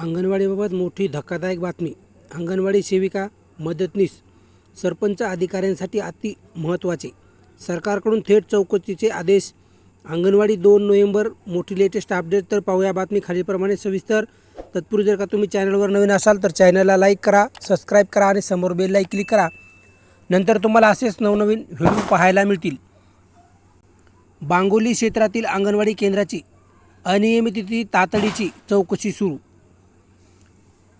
अंगणवाडीबाबत मोठी धक्कादायक बातमी. अंगणवाडी सेविका मदतनीस सरपंच अधिकाऱ्यांसाठी अति महत्त्वाचे. सरकारकडून थेट चौकशीचे आदेश. अंगणवाडी दोन नोव्हेंबर मोठी लेटेस्ट अपडेट. तर पाहूया बातमी खालीलप्रमाणे. सविस्तर तत्पूर्वी जर का तुम्ही चॅनलवर नवीन असाल तर चॅनलला लाईक करा सबस्क्राईब करा आणि समोर बेल क्लिक करा. नंतर तुम्हाला असेच नवनवीन व्हिडिओ पाहायला मिळतील. बांगोली क्षेत्रातील अंगणवाडी केंद्राची अनियमितती तातडीची चौकशी सुरू.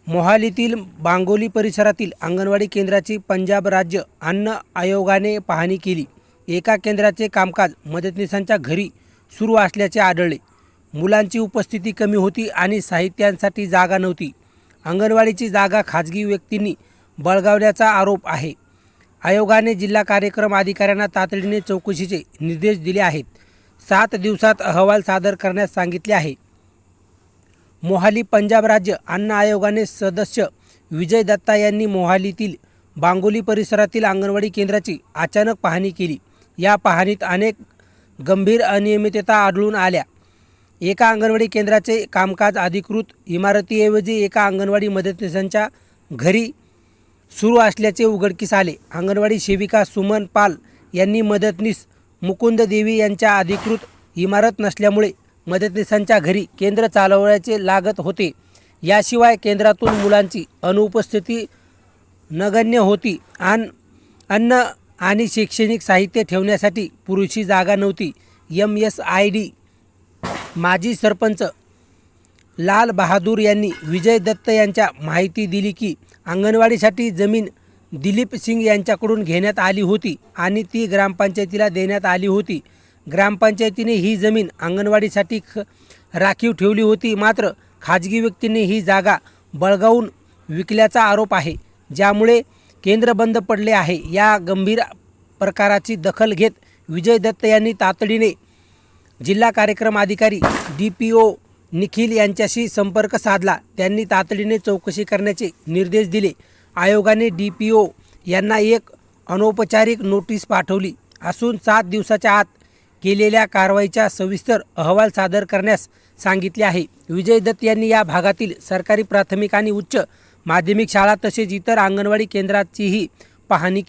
मोहालीतील बांगोली परिसरातील अंगणवाडी केंद्राची पंजाब राज्य अन्न आयोगाने पाहणी केली. एका केंद्राचे कामकाज मदतनीसांच्या घरी सुरू असल्याचे आढळले. मुलांची उपस्थिती कमी होती आणि साहित्यांसाठी जागा नव्हती. अंगणवाडीची जागा खाजगी व्यक्तींनी बळगावल्याचा आरोप आहे. आयोगाने जिल्हा कार्यक्रम अधिकाऱ्यांना तातडीने चौकशीचे निर्देश दिले आहेत. सात दिवसात अहवाल सादर करण्यास सांगितले आहे. मोहाली पंजाब राज्य अन्न आयोगाने सदस्य विजय दत्ता यांनी मोहालीतील बांगोली परिसरातील अंगणवाडी केंद्राची अचानक पाहणी केली. या पाहणीत अनेक गंभीर अनियमितता आढळून आल्या. एका अंगणवाडी केंद्राचे कामकाज अधिकृत इमारतीऐवजी एका अंगणवाडी मदतनीसांच्या घरी सुरू असल्याचे उघडकीस आले. अंगणवाडी सेविका सुमन पाल यांनी मदतनीस मुकुंद देवी यांच्या अधिकृत इमारत नसल्यामुळे मदतनीसांच्या घरी केंद्र चालवण्याचे लागत होते. याशिवाय केंद्रातून मुलांची अनुपस्थिती नगण्य होती. आणि अन्न आणि शैक्षणिक साहित्य ठेवण्यासाठी पुरेशी जागा नव्हती. एम एस आय डी माजी सरपंच लाल बहादूर यांनी विजय दत्त यांच्या माहिती दिली की अंगणवाडीसाठी जमीन दिलीप सिंग यांच्याकडून घेण्यात आली होती आणि ती ग्रामपंचायतीला देण्यात आली होती. ग्रामपंचायतीने ही जमीन अंगणवाडीसाठी ख राखीव ठेवली होती. मात्र खाजगी व्यक्तींनी ही जागा बळगावून विकल्याचा आरोप आहे ज्यामुळे केंद्र बंद पडले आहे. या गंभीर प्रकाराची दखल घेत विजय दत्त यांनी तातडीने जिल्हा कार्यक्रम अधिकारी डी पी ओ निखिल यांच्याशी संपर्क साधला. त्यांनी तातडीने चौकशी करण्याचे निर्देश दिले. आयोगाने डी पी ओ यांना एक अनौपचारिक नोटीस पाठवली असून सात दिवसाच्या आत केलेल्या कारवाईचा सविस्तर अहवाल सादर करण्यास सांगितले आहे. विजय दत्त यांनी या भागातील सरकारी प्राथमिक आणि उच्च माध्यमिक शाळा तसेच इतर अंगणवाडी केंद्राचीही पाहणी केली.